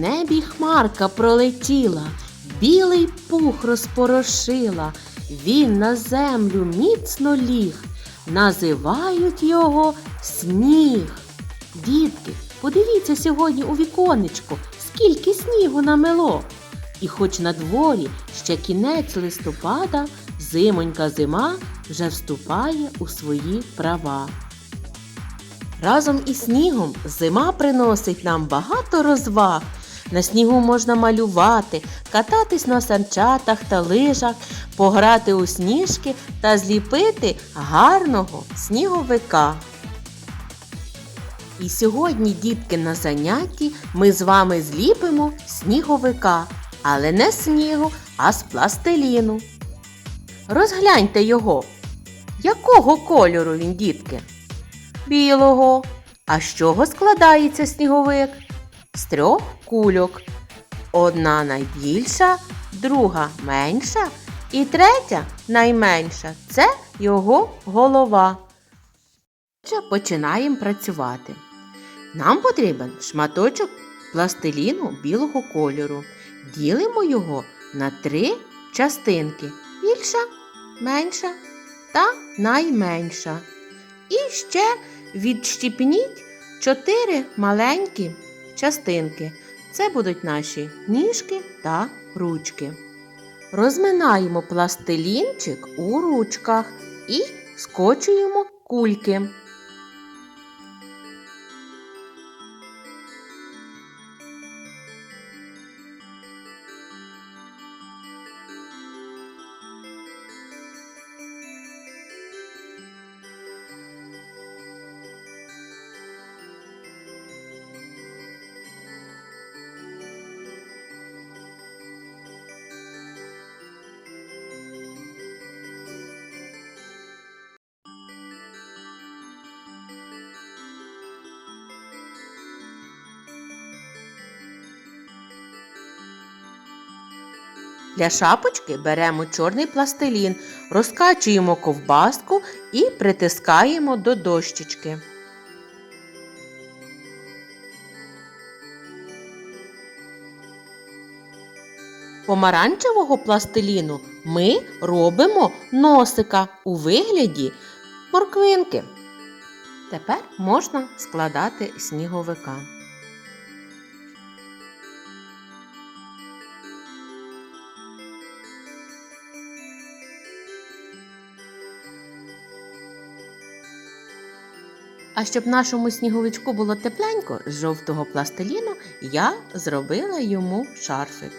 небі хмарка пролетіла, білий пух розпорошила, він на землю міцно ліг, називають його сніг. Дітки, подивіться сьогодні у віконечко, скільки снігу намело. І хоч на дворі ще кінець листопада, зимонька зима вже вступає у свої права. Разом із снігом зима приносить нам багато розваг. На снігу можна малювати, кататись на санчатах та лижах, пограти у сніжки та зліпити гарного сніговика. І сьогодні, дітки, на занятті ми з вами зліпимо сніговика, але не з снігу, а з пластиліну. Розгляньте його. Якого кольору він, дітки? Білого. А з чого складається сніговик? З трьох кульок. Одна найбільша, друга менша і третя найменша. Це його голова. Починаємо працювати. Нам потрібен шматочок пластиліну білого кольору. Ділимо його на три частинки: більша, менша та найменша. І ще відщіпніть чотири маленькі частинки. Це будуть наші ніжки та ручки. Розминаємо пластилінчик у ручках і скочуємо кульки. Для шапочки беремо чорний пластилін, розкачуємо ковбаску і притискаємо до дощечки. Помаранчевого пластиліну ми робимо носика у вигляді морквинки. Тепер можна складати сніговика. А щоб нашому сніговичку було тепленько з жовтого пластиліну, я зробила йому шарфик.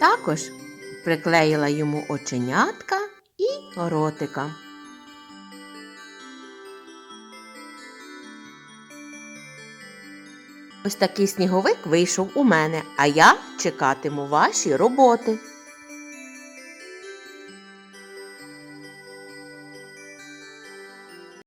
Також приклеїла йому оченятка і ротика. Ось такий сніговик вийшов у мене, а я чекатиму ваші роботи.